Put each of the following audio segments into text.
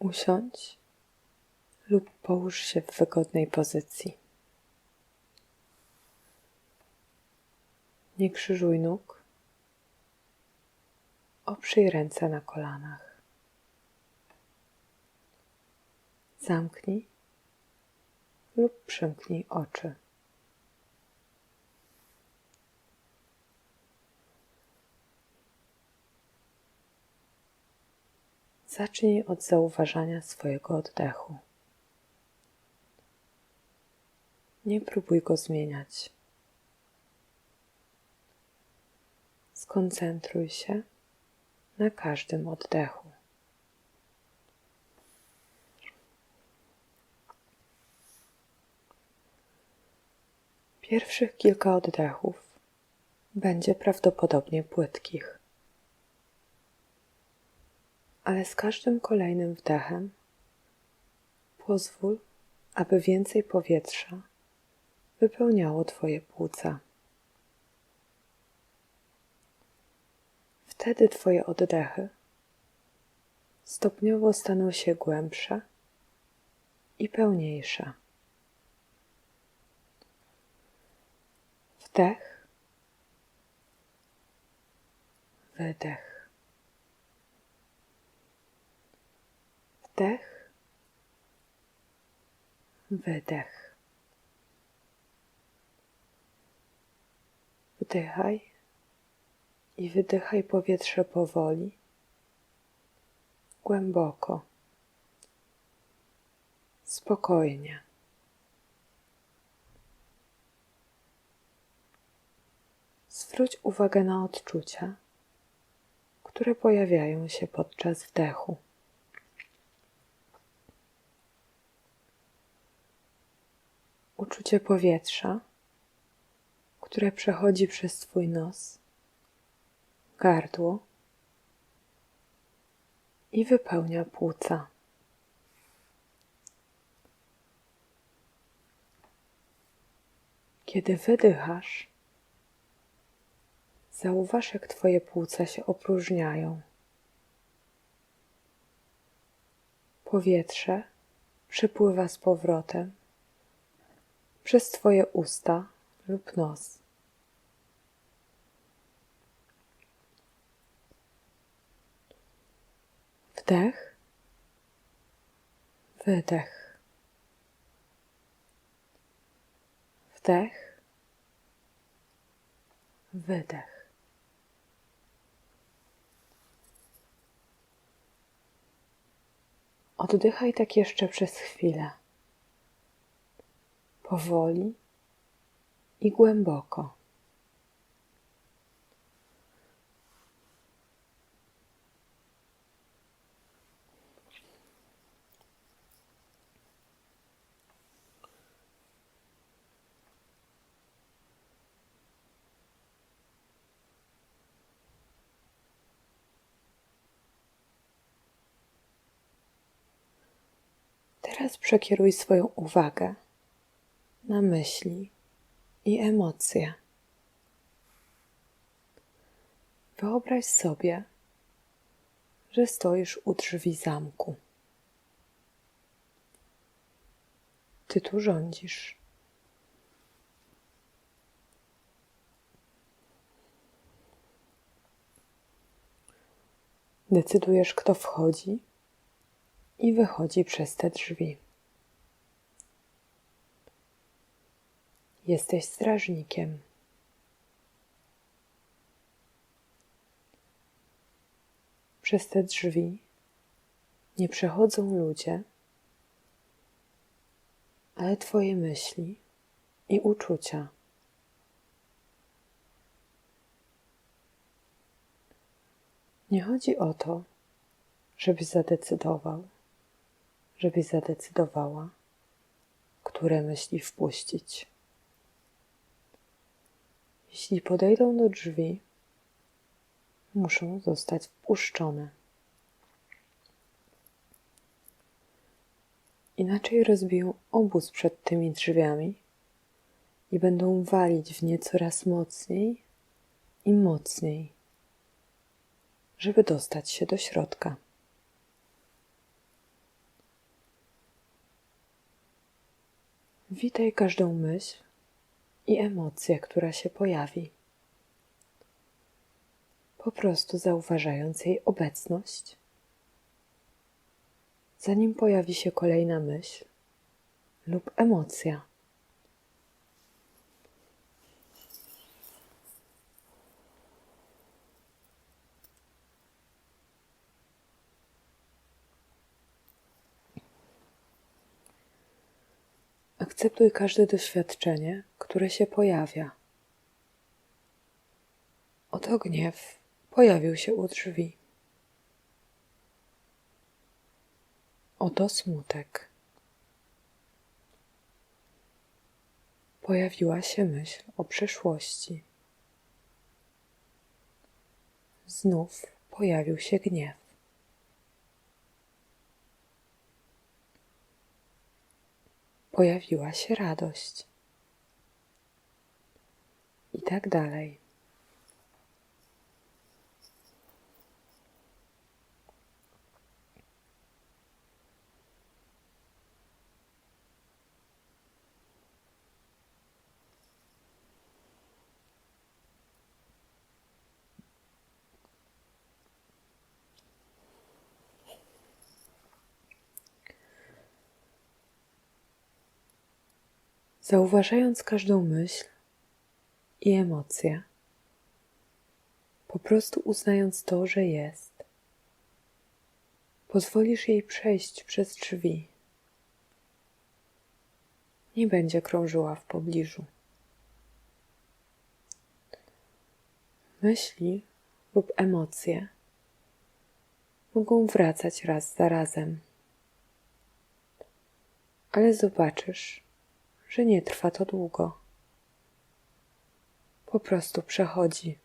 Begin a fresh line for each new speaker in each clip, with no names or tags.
Usiądź lub połóż się w wygodnej pozycji. Nie krzyżuj nóg. Oprzyj ręce na kolanach. Zamknij lub przymknij oczy. Zacznij od zauważania swojego oddechu. Nie próbuj go zmieniać. Skoncentruj się na każdym oddechu. Pierwszych kilka oddechów będzie prawdopodobnie płytkich, ale z każdym kolejnym wdechem pozwól, aby więcej powietrza wypełniało Twoje płuca. Wtedy Twoje oddechy stopniowo staną się głębsze i pełniejsze. Wdech, wydech, wdech, wydech. Wdychaj i wydychaj powietrze powoli, głęboko, spokojnie. Zwróć uwagę na odczucia, które pojawiają się podczas wdechu. Uczucie powietrza, które przechodzi przez Twój nos, gardło i wypełnia płuca. Kiedy wydychasz, Zauważ, jak Twoje płuca się opróżniają. Powietrze przypływa z powrotem przez Twoje usta lub nos. Wdech, wydech. Wdech, wydech. Oddychaj tak jeszcze przez chwilę. Powoli i głęboko. Teraz przekieruj swoją uwagę na myśli i emocje. Wyobraź sobie, że stoisz u drzwi zamku. Ty tu rządzisz. Decydujesz, kto wchodzi i wychodzi przez te drzwi. Jesteś strażnikiem. Przez te drzwi nie przechodzą ludzie, ale Twoje myśli i uczucia. Nie chodzi o to, żebyś zadecydował, żebyś zadecydowała, które myśli wpuścić. Jeśli podejdą do drzwi, muszą zostać wpuszczone. Inaczej rozbiją obóz przed tymi drzwiami i będą walić w nie coraz mocniej i mocniej, żeby dostać się do środka. Witaj każdą myśl, i emocję, która się pojawi. Po prostu zauważając jej obecność, zanim pojawi się kolejna myśl lub emocja. Akceptuj każde doświadczenie, które się pojawia. Oto gniew pojawił się u drzwi. Oto smutek. Pojawiła się myśl o przeszłości. Znów pojawił się gniew. pojawiła się radość. I tak dalej. zauważając każdą myśl i emocję, po prostu uznając to, że jest, pozwolisz jej przejść przez drzwi. Nie będzie krążyła w pobliżu. Myśli lub emocje mogą wracać raz za razem, ale zobaczysz, że nie trwa to długo. Po prostu przechodzi.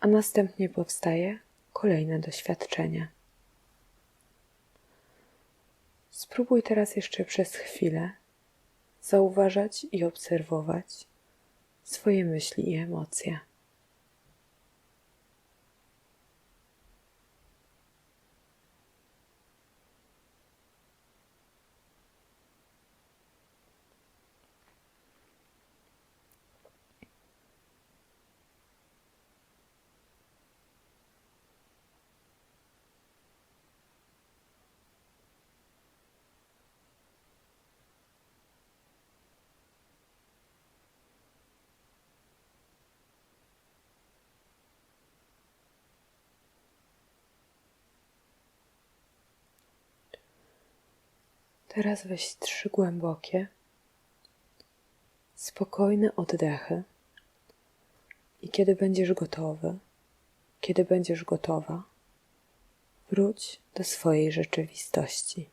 A następnie powstaje kolejne doświadczenie. Spróbuj teraz jeszcze przez chwilę zauważać i obserwować swoje myśli i emocje. Teraz weź trzy głębokie, spokojne oddechy. I kiedy będziesz gotowy, kiedy będziesz gotowa, wróć do swojej rzeczywistości.